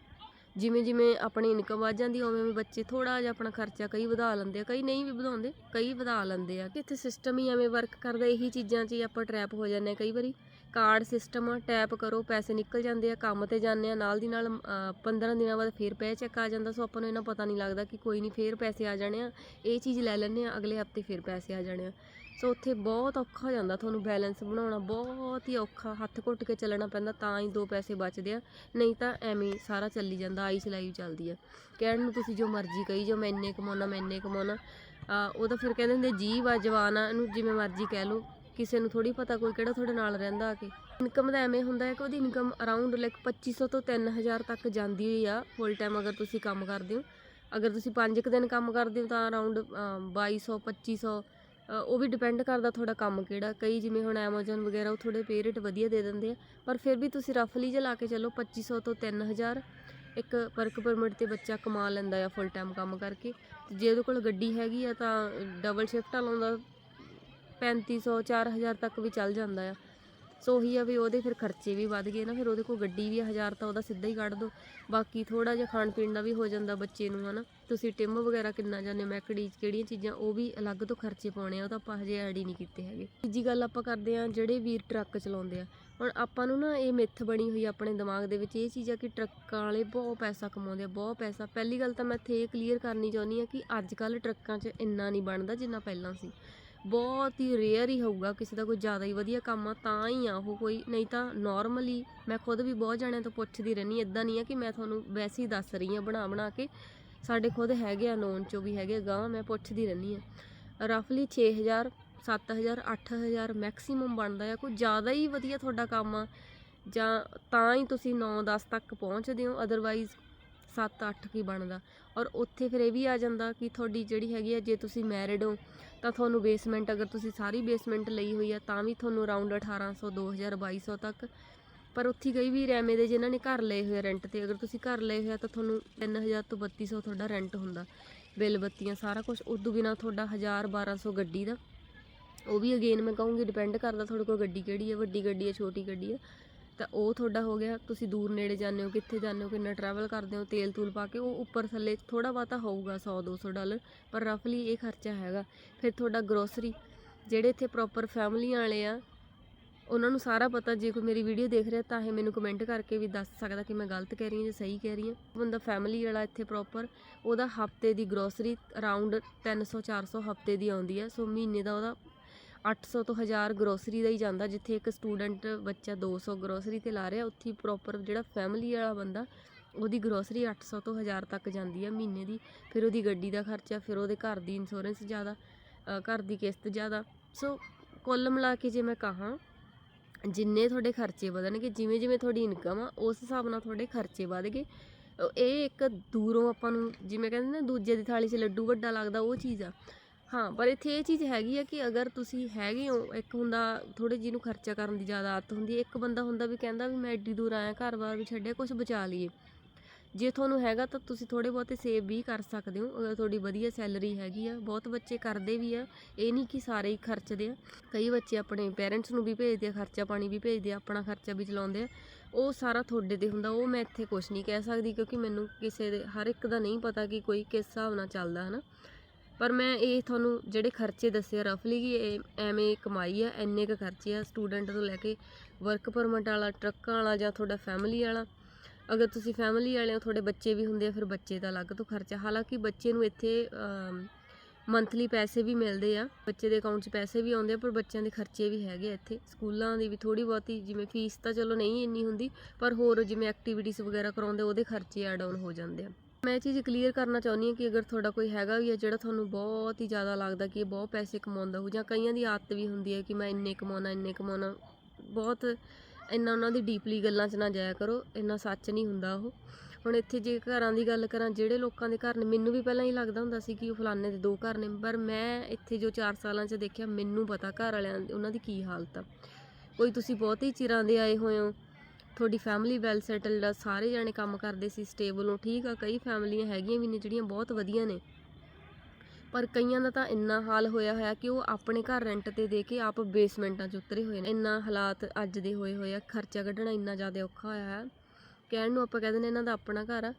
ਜਿਵੇਂ ਜਿਵੇਂ ਆਪਣੀ ਇਨਕਮ ਵੱਧ ਜਾਂਦੀ, ਉਵੇਂ ਉਵੇਂ ਬੱਚੇ ਥੋੜਾ ਜਿਹਾ ਆਪਣਾ ਖਰਚਾ ਕਈ ਵਧਾ ਲੈਂਦੇ ਆ, ਕਈ ਨਹੀਂ ਵੀ ਵਧਾਉਂਦੇ, ਕਈ ਵਧਾ ਲੈਂਦੇ ਆ। ਕਿ ਇੱਥੇ ਸਿਸਟਮ ਹੀ ਐਵੇਂ ਵਰਕ ਕਰਦਾ, ਇਹੀ ਚੀਜ਼ਾਂ 'ਚ ਹੀ ਆਪਾਂ ਟਰੈਪ ਹੋ ਜਾਂਦੇ ਆ ਕਈ ਵਾਰੀ। ਕਾਰਡ ਸਿਸਟਮ ਆ ਟੈਪ ਕਰੋ ਪੈਸੇ ਨਿਕਲ ਜਾਂਦੇ ਆ ਕੰਮ ਤੇ ਜਾਂਦੇ ਆ ਨਾਲ ਦੀ ਨਾਲ ਅ, 15 ਦਿਨਾਂ ਬਾਅਦ ਫੇਰ ਪੈ ਚੈੱਕ ਆ ਜਾਂਦਾ ਸੋ ਆਪਾਂ ਨੂੰ ਇਹਨਾਂ ਪਤਾ ਨਹੀਂ ਲੱਗਦਾ ਕਿ ਕੋਈ ਨਹੀਂ ਫੇਰ ਪੈਸੇ ਆ ਜਾਣੇ ਆ। ਇਹ ਚੀਜ਼ ਲੈ ਲੈਂਦੇ ਆ ਅਗਲੇ ਹਫ਼ਤੇ ਫੇਰ ਪੈਸੇ ਆ ਜਾਣੇ ਆ। ਸੋ ਉੱਥੇ ਬਹੁਤ ਔਖਾ ਹੋ ਜਾਂਦਾ ਤੁਹਾਨੂੰ ਬੈਲੈਂਸ ਬਣਾਉਣਾ ਬਹੁਤ ਹੀ ਔਖਾ ਹੱਥ ਘੁੱਟ ਕੇ ਚੱਲਣਾ ਪੈਂਦਾ ਤਾਂ ਹੀ ਦੋ ਪੈਸੇ ਬਚਦੇ ਆ। ਨਹੀਂ ਤਾਂ ਐਵੇਂ ਸਾਰਾ ਚੱਲੀ ਜਾਂਦਾ ਆਈ ਚਲਾਈ ਚੱਲਦੀ ਆ। ਕਹਿਣ ਨੂੰ ਤੁਸੀਂ ਜੋ ਮਰਜ਼ੀ ਕਹੀ ਜੋ ਮੈਂ ਇੰਨੇ ਕਮਾਉਣਾ ਮੈਂ ਇੰਨੇ ਕਮਾਉਣਾ। ਉਹ ਤਾਂ ਫਿਰ ਕਹਿੰਦੇ ਹੁੰਦੇ ਜੀਵ ਆ ਜਵਾਨ ਆ ਇਹਨੂੰ ਜਿਵੇਂ ਮਰਜ਼ੀ ਕਹਿ ਲਓ। ਕਿਸੇ ਨੂੰ ਥੋੜੀ ਪਤਾ ਕੋਈ ਕਿਹੜਾ ਤੁਹਾਡੇ ਨਾਲ ਰਹਿੰਦਾ ਆ ਕੇ। ਇਨਕਮ ਦਾ ਐਵੇਂ ਹੁੰਦਾ ਹੈ ਕਿ ਉਹਦੀ ਇਨਕਮ ਅਰਾਊਂਡ ਲਾਈਕ 2500 ਤੋਂ 3000 ਤੱਕ ਜਾਂਦੀ ਹੋਈ ਆ ਫੁੱਲ ਟਾਈਮ ਅਗਰ ਤੁਸੀਂ ਕੰਮ ਕਰਦੇ ਹੋ। ਅਗਰ ਤੁਸੀਂ 5 ਕੁ ਦਿਨ ਕੰਮ ਕਰਦੇ ਹੋ ਤਾਂ ਅਰਾਊਂਡ 2200 2500 ਅ, ਉਹ ਵੀ ਡਿਪੈਂਡ ਕਰਦਾ ਤੁਹਾਡਾ ਕੰਮ ਕਿਹੜਾ। ਕਈ ਜਿਵੇਂ ਹੁਣ Amazon ਵਗੈਰਾ ਉਹ ਥੋੜੇ ਪੇ ਰੇਟ ਵਧੀਆ ਦੇ ਦਿੰਦੇ ਆ ਪਰ ਫਿਰ ਵੀ ਤੁਸੀਂ ਰਫਲੀ ਜੇ ਲਾ ਕੇ ਚੱਲੋ 2500 ਤੋਂ 3000 ਇੱਕ ਵਰਕ ਪਰਮਿਟ ਤੇ ਬੱਚਾ ਕਮਾ ਲੈਂਦਾ ਆ ਫੁੱਲ ਟਾਈਮ ਕੰਮ ਕਰਕੇ। ਤੇ ਜੇ ਉਹਦੇ ਕੋਲ ਗੱਡੀ ਹੈਗੀ ਆ ਤਾਂ ਡਬਲ ਸ਼ਿਫਟਾਂ ਲਾਉਂਦਾ 3500 4000 ਤੱਕ ਵੀ ਚੱਲ ਜਾਂਦਾ ਆ। ਸੋ ਉਹੀ ਆ ਵੀ ਉਹਦੇ ਫਿਰ ਖਰਚੇ ਵੀ ਵੱਧ ਗਏ ਨਾ ਫਿਰ ਉਹਦੇ ਕੋਲ ਗੱਡੀ ਵੀ ਆ, ਹਜ਼ਾਰ ਤਾਂ ਉਹਦਾ ਸਿੱਧਾ ਹੀ ਕੱਢ ਦੋ। ਬਾਕੀ ਥੋੜਾ ਜਿਹਾ ਖਾਣ ਪੀਣ ਦਾ ਵੀ ਹੋ ਜਾਂਦਾ ਬੱਚੇ ਨੂੰ ਹਨਾ। ਤੁਸੀਂ ਟਿਮ ਵਗੈਰਾ ਕਿੰਨਾ ਜਾਂਦੇ ਹੋ ਮੈਕਡੀ ਕਿਹੜੀਆਂ ਚੀਜ਼ਾਂ ਉਹ ਵੀ ਅਲੱਗ ਤੋਂ ਖਰਚੇ ਪਾਉਣੇ ਆ ਉਹ ਤਾਂ ਆਪਾਂ ਹਜੇ ਐਡ ਹੀ ਨਹੀਂ ਕੀਤੇ ਹੈਗੇ। ਤੀਜੀ ਗੱਲ ਆਪਾਂ ਕਰਦੇ ਆ ਜਿਹੜੇ ਵੀਰ ਟਰੱਕ ਚਲਾਉਂਦੇ ਆ। ਹੁਣ ਆਪਾਂ ਨੂੰ ਨਾ ਇਹ ਮਿੱਥ ਬਣੀ ਹੋਈ ਆਪਣੇ ਦਿਮਾਗ ਦੇ ਵਿੱਚ ਇਹ ਚੀਜ਼ ਆ ਕਿ ਟਰੱਕਾਂ ਵਾਲੇ ਬਹੁਤ ਪੈਸਾ ਕਮਾਉਂਦੇ ਆ ਬਹੁਤ ਪੈਸਾ। ਪਹਿਲੀ ਗੱਲ ਤਾਂ ਮੈਂ ਇੱਥੇ ਇਹ ਕਲੀਅਰ ਕਰਨੀ ਚਾਹੁੰਦੀ ਆ ਕਿ ਅੱਜ ਕੱਲ ਟਰੱਕਾਂ 'ਚ ਇੰਨਾ ਨਹੀਂ ਬਣਦਾ ਜਿੰਨਾ ਪਹਿਲਾਂ ਸੀ। ਬਹੁਤ ਹੀ ਰੇਅਰ ਹੀ ਹੋਊਗਾ ਕਿਸੇ ਦਾ ਕੋਈ ਜ਼ਿਆਦਾ ਹੀ ਵਧੀਆ ਕੰਮ ਆ, ਤਾਂ ਹੀ ਆ ਉਹ ਕੋਈ, ਨਹੀਂ ਤਾਂ ਨਾਰਮਲੀ ਮੈਂ ਖੁਦ ਵੀ ਬਹੁਤ ਜਣਿਆਂ ਤੋਂ ਪੁੱਛਦੀ ਰਹਿੰਦੀ ਇਦਾਂ ਨਹੀਂ ਆ ਕਿ ਮੈਂ ਤੁਹਾਨੂੰ ਵੈਸੇ ਹੀ ਦੱਸ ਰਹੀ ਆ ਬਣਾ ਬਣਾ ਕੇ, ਸਾਡੇ ਖੁਦ ਹੈਗੇ ਆ ਨੋਨ ਚੋਂ ਵੀ ਹੈਗੇ ਗਾਂ ਮੈਂ ਪੁੱਛਦੀ ਰਹਿੰਦੀ ਆ ਰਫਲੀ 6000 7000 8000 ਮੈਕਸਿਮਮ ਬਣਦਾ ਆ, ਕੋਈ ਜ਼ਿਆਦਾ ਹੀ ਵਧੀਆ ਤੁਹਾਡਾ ਕੰਮ ਆ, ਜਾਂ ਤਾਂ ਹੀ ਤੁਸੀਂ 9-10 ਤੱਕ ਪਹੁੰਚਦੇ ਹੋ ਅਦਰਵਾਈਜ਼ 7-8 ਕੀ ਬਣਦਾ। ਔਰ ਉੱਥੇ ਫਿਰ ਇਹ ਵੀ ਆ ਜਾਂਦਾ ਕਿ ਤੁਹਾਡੀ ਜਿਹੜੀ ਹੈਗੀ ਆ, ਜੇ ਤੁਸੀਂ ਮੈਰਿਡ ਹੋ ਤਾਂ ਤੁਹਾਨੂੰ ਬੇਸਮੈਂਟ ਅਗਰ ਤੁਸੀਂ ਸਾਰੀ ਬੇਸਮੈਂਟ ਲਈ ਹੋਈ ਆ, ਤਾਂ ਵੀ ਤੁਹਾਨੂੰ ਅਰਾਊਂਡ 1800 2000 2200 ਤੱਕ। ਪਰ ਉੱਥੇ ਕਈ ਵੀ ਰੈਮੇ ਦੇ ਜਿਨ੍ਹਾਂ ਨੇ ਘਰ ਲਏ ਹੋਏ ਰੈਂਟ ਤੇ, ਅਗਰ ਤੁਸੀਂ ਘਰ ਲਏ ਹੋਇਆ ਤਾਂ ਤੁਹਾਨੂੰ 3000 ਤੋਂ 3200 ਤੁਹਾਡਾ ਰੈਂਟ ਹੁੰਦਾ। ਬਿੱਲ, ਬੱਤੀਆਂ, ਸਾਰਾ ਕੁਝ ਉਦੋਂ ਬਿਨਾ ਤੁਹਾਡਾ 1000 1200 ਗੱਡੀ ਦਾ। ਉਹ ਵੀ ਅਗੇਨ ਮੈਂ ਕਹੂੰਗੀ ਡਿਪੈਂਡ ਕਰਦਾ ਤੁਹਾਡੇ ਕੋਲ ਗੱਡੀ ਕਿਹੜੀ ਹੈ ਵੱਡੀ ਗੱਡੀ ਹੈ ਛੋਟੀ ਗੱਡੀ ਹੈ ਤਾਂ ਉਹ ਤੁਹਾਡਾ ਹੋ ਗਿਆ, ਤੁਸੀਂ ਦੂਰ ਨੇੜੇ ਜਾਂਦੇ ਹੋ, ਕਿੱਥੇ ਜਾਂਦੇ ਹੋ, ਕਿੰਨਾ ਟਰੈਵਲ ਕਰਦੇ ਹੋ, ਤੇਲ ਤੂਲ ਪਾ ਕੇ, ਉਹ ਉੱਪਰ ਥੱਲੇ ਥੋੜਾ ਬਹੁਤਾ ਹੋਊਗਾ 100 200 ਡਾਲਰ, ਪਰ ਰਫਲੀ ਇਹ ਖਰਚਾ ਹੈਗਾ। ਫਿਰ ਤੁਹਾਡਾ ਗਰੋਸਰੀ ਜਿਹੜੇ ਇੱਥੇ ਪ੍ਰੋਪਰ ਫੈਮਲੀਆਂ ਵਾਲੇ ਆ, ਉਹਨਾਂ ਨੂੰ ਸਾਰਾ ਪਤਾ, ਜੇ ਕੋਈ ਮੇਰੀ ਵੀਡੀਓ ਦੇਖ ਰਿਹਾ ਤਾਂ ਇਹ ਮੈਨੂੰ ਕਮੈਂਟ ਕਰਕੇ ਵੀ ਦੱਸ ਸਕਦਾ ਕਿ ਮੈਂ ਗਲਤ ਕਹਿ ਰਹੀ ਹਾਂ ਜਾਂ ਸਹੀ ਕਹਿ ਰਹੀ ਹਾਂ। ਬੰਦਾ ਫੈਮਿਲੀ ਵਾਲਾ ਇੱਥੇ ਪ੍ਰੋਪਰ ਉਹਦਾ ਹਫ਼ਤੇ ਦੀ ਗਰੋਸਰੀ ਅਰਾਊਂਡ 300 400 ਹਫ਼ਤੇ ਦੀ ਆਉਂਦੀ ਹੈ ਸੋ ਮਹੀਨੇ ਦਾ ਉਹਦਾ 800 ਤੋਂ 1000 ਗਰੋਸਰੀ ਦਾ ਹੀ ਜਾਂਦਾ, ਜਿੱਥੇ ਇੱਕ ਸਟੂਡੈਂਟ ਬੱਚਾ 200 ਗਰੋਸਰੀ ਤੇ ਲਾ ਰਿਹਾ, ਉੱਥੇ ਪ੍ਰੋਪਰ ਜਿਹੜਾ ਫੈਮਿਲੀ ਵਾਲਾ ਬੰਦਾ, ਉਹਦੀ ਗਰੋਸਰੀ 800 ਤੋਂ 1000 ਤੱਕ ਜਾਂਦੀ ਆ ਮਹੀਨੇ ਦੀ, ਫਿਰ ਉਹਦੀ ਗੱਡੀ ਦਾ ਖਰਚਾ, ਫਿਰ ਉਹਦੇ ਘਰ ਦੀ ਇੰਸ਼ੋਰੈਂਸ ਜ਼ਿਆਦਾ ਘਰ ਦੀ ਕਿਸ਼ਤ ਜ਼ਿਆਦਾ। ਸੋ ਕੁੱਲ ਮਿਲਾ ਕੇ ਜੇ ਮੈਂ ਕਹਾਂ, ਜਿੰਨੇ ਤੁਹਾਡੇ ਖਰਚੇ ਵਧਣਗੇ, ਜਿਵੇਂ ਜਿਵੇਂ ਤੁਹਾਡੀ ਇਨਕਮ ਆ, ਉਸ ਹਿਸਾਬ ਨਾਲ ਤੁਹਾਡੇ ਖਰਚੇ ਵਧ ਗਏ। ਇਹ ਇੱਕ ਦੂਰੋਂ ਆਪਾਂ ਨੂੰ, ਜਿਵੇਂ ਕਹਿੰਦੇ ਨਾ, ਦੂਜੇ ਦੀ ਥਾਲੀ 'ਚ ਲੱਡੂ ਵੱਡਾ ਲੱਗਦਾ, ਉਹ ਚੀਜ਼ ਆ। ਹਾਂ, ਪਰ ਇੱਥੇ ਇਹ ਚੀਜ਼ ਹੈਗੀ ਆ ਕਿ ਅਗਰ ਤੁਸੀਂ ਹੈਗੇ ਹੋ, ਇੱਕ ਹੁੰਦਾ ਥੋੜੇ ਜਿਹਨੂੰ ਖਰਚਾ ਕਰਨ ਦੀ ਜ਼ਿਆਦਾ ਆਦਤ ਹੁੰਦੀ ਹੈ, ਇੱਕ ਬੰਦਾ ਹੁੰਦਾ ਵੀ ਕਹਿੰਦਾ ਵੀ ਮੈਂ ਐਡੀ ਦੂਰ ਆਇਆ ਘਰ-ਬਾਰ ਵੀ ਛੱਡਿਆ ਕੁਝ ਬਚਾ ਲਈਏ। ਜੇ ਤੁਹਾਨੂੰ ਹੈਗਾ ਤਾਂ ਤੁਸੀਂ ਥੋੜੇ ਬਹੁਤੇ ਸੇਵ ਵੀ ਕਰ ਸਕਦੇ ਹੋ, ਅਗਰ ਤੁਹਾਡੀ ਵਧੀਆ ਸੈਲਰੀ ਹੈਗੀ ਆ, ਬਹੁਤ ਬੱਚੇ ਕਰਦੇ ਵੀ ਆ, ਇਹ ਨਹੀਂ ਕਿ ਸਾਰੇ ਹੀ ਖਰਚਦੇ ਆ। ਕਈ ਬੱਚੇ ਆਪਣੇ ਪੇਰੈਂਟਸ ਨੂੰ ਵੀ ਭੇਜਦੇ ਆ, ਖਰਚਾ ਪਾਣੀ ਵੀ ਭੇਜਦੇ ਆ, ਆਪਣਾ ਖਰਚਾ ਵੀ ਚਲਾਉਂਦੇ ਆ। ਉਹ ਸਾਰਾ ਤੁਹਾਡੇ ਤੇ ਹੁੰਦਾ, ਉਹ ਮੈਂ ਇੱਥੇ ਕੁਝ ਨਹੀਂ ਕਹਿ ਸਕਦੀ ਕਿਉਂਕਿ ਮੈਨੂੰ ਕਿਸੇ ਦੇ, ਹਰ ਇੱਕ ਦਾ ਨਹੀਂ ਪਤਾ ਕਿ ਕੋਈ ਕਿਸ ਹਿਸਾਬ ਨਾਲ ਚੱਲਦਾ ਹੈ ਨਾ ਪਰ ਮੈਂ ਇਹ ਤੁਹਾਨੂੰ ਜਿਹੜੇ ਖਰਚੇ ਦੱਸੇ ਰਫਲੀ ਕਿ ਇਹ ਐਵੇਂ ਕਮਾਈ ਆ, ਇੰਨੇ ਕ ਖਰਚੇ ਆ ਸਟੂਡੈਂਟ ਤੋਂ ਲੈ ਕੇ ਵਰਕ ਪਰਮਿਟ ਵਾਲਾ, ਟਰੱਕਾਂ ਵਾਲਾ ਜਾਂ ਤੁਹਾਡਾ ਫੈਮਿਲੀ ਵਾਲਾ। ਅਗਰ ਤੁਸੀਂ ਫੈਮਿਲੀ ਵਾਲੇ ਹੋ, ਤੁਹਾਡੇ ਬੱਚੇ ਵੀ ਹੁੰਦੇ ਆ, ਫਿਰ ਬੱਚੇ ਦਾ ਅਲੱਗ ਤੋਂ ਖਰਚਾ। ਹਾਲਾਂਕਿ ਬੱਚੇ ਨੂੰ ਇੱਥੇ ਮੰਥਲੀ ਪੈਸੇ ਵੀ ਮਿਲਦੇ ਆ, ਬੱਚੇ ਦੇ ਅਕਾਊਂਟ 'ਚ ਪੈਸੇ ਵੀ ਆਉਂਦੇ ਆ, ਪਰ ਬੱਚਿਆਂ ਦੇ ਖਰਚੇ ਵੀ ਹੈਗੇ ਆ ਇੱਥੇ। ਸਕੂਲਾਂ ਦੀ ਵੀ ਥੋੜੀ ਬਹੁਤੀ, ਜਿਵੇਂ ਫੀਸ ਤਾਂ ਚਲੋ ਨਹੀਂ ਇੰਨੀ ਹੁੰਦੀ, ਪਰ ਹੋਰ ਜਿਵੇਂ ਐਕਟੀਵਿਟੀਜ਼ ਵਗੈਰਾ ਕਰਾਉਂਦੇ, ਉਹਦੇ ਖਰਚੇ ਐਡ ਆਨ ਹੋ ਜਾਂਦੇ ਆ। ਮੈਂ ਇਹ ਚੀਜ਼ ਕਲੀਅਰ ਕਰਨਾ ਚਾਹੁੰਦੀ ਹਾਂ ਕਿ ਅਗਰ ਤੁਹਾਡਾ ਕੋਈ ਹੈਗਾ ਵੀ ਹੈ ਜਿਹੜਾ ਤੁਹਾਨੂੰ ਬਹੁਤ ਹੀ ਜ਼ਿਆਦਾ ਲੱਗਦਾ ਕਿ ਇਹ ਬਹੁਤ ਪੈਸੇ ਕਮਾਉਂਦਾ ਹੋ ਜਾਂ ਕਈਆਂ ਦੀ ਆਦਤ ਵੀ ਹੁੰਦੀ ਹੈ ਕਿ ਮੈਂ ਇੰਨੇ ਕਮਾਉਣਾ ਇੰਨੇ ਕਮਾਉਣਾ, ਬਹੁਤ ਇੰਨਾ ਉਹਨਾਂ ਦੀ ਡੀਪਲੀ ਗੱਲਾਂ 'ਚ ਨਾ ਜਾਇਆ ਕਰੋ, ਇੰਨਾ ਸੱਚ ਨਹੀਂ ਹੁੰਦਾ ਉਹ। ਹੁਣ ਇੱਥੇ ਜੇ ਘਰਾਂ ਦੀ ਗੱਲ ਕਰਾਂ, ਜਿਹੜੇ ਲੋਕਾਂ ਦੇ ਘਰ ਨੇ, ਮੈਨੂੰ ਵੀ ਪਹਿਲਾਂ ਹੀ ਲੱਗਦਾ ਹੁੰਦਾ ਸੀ ਕਿ ਉਹ ਫਲਾਣੇ ਦੇ ਦੋ ਘਰ ਨੇ, ਪਰ ਮੈਂ ਇੱਥੇ ਜੋ 4 ਸਾਲਾਂ 'ਚ ਦੇਖਿਆ, ਮੈਨੂੰ ਪਤਾ ਘਰ ਵਾਲਿਆਂ ਦੀ ਉਹਨਾਂ ਦੀ ਕੀ ਹਾਲਤ ਆ। ਕੋਈ ਤੁਸੀਂ ਬਹੁਤ ਹੀ ਚਿਰਾਂ ਦੇ ਆਏ ਹੋਏ ਹੋ ਤੁਹਾਡੀ ਫੈਮਿਲੀ ਵੈਲ ਸੈਟਲਡ ਆ, ਸਾਰੇ ਜਾਣੇ ਕੰਮ ਕਰਦੇ ਸੀ ਸਟੇਬਲ ਹੋ ਠੀਕ ਆ, ਕਈ ਫੈਮਲੀਆਂ ਹੈਗੀਆਂ ਵੀ ਨੇ ਜਿਹੜੀਆਂ ਬਹੁਤ ਵਧੀਆ ਨੇ। ਪਰ ਕਈਆਂ ਦਾ ਤਾਂ ਇੰਨਾ ਹਾਲ ਹੋਇਆ ਹੋਇਆ ਕਿ ਉਹ ਆਪਣੇ ਘਰ ਰੈਂਟ ਤੇ ਦੇ ਕੇ ਆਪ ਬੇਸਮੈਂਟਾਂ 'ਚ ਉਤਰੇ ਹੋਏ ਨੇ। ਇੰਨਾ ਹਾਲਾਤ ਅੱਜ ਦੇ ਹੋਏ ਹੋਏ ਆ, ਖਰਚਾ ਕੱਢਣਾ ਇੰਨਾ ਜ਼ਿਆਦਾ ਔਖਾ ਹੋਇਆ ਹੈ ਕਹਿਣ ਨੂੰ ਆਪਾਂ ਕਹਿ ਦਿੰਦੇ ਇਹਨਾਂ ਦਾ ਆਪਣਾ ਘਰ ਆ।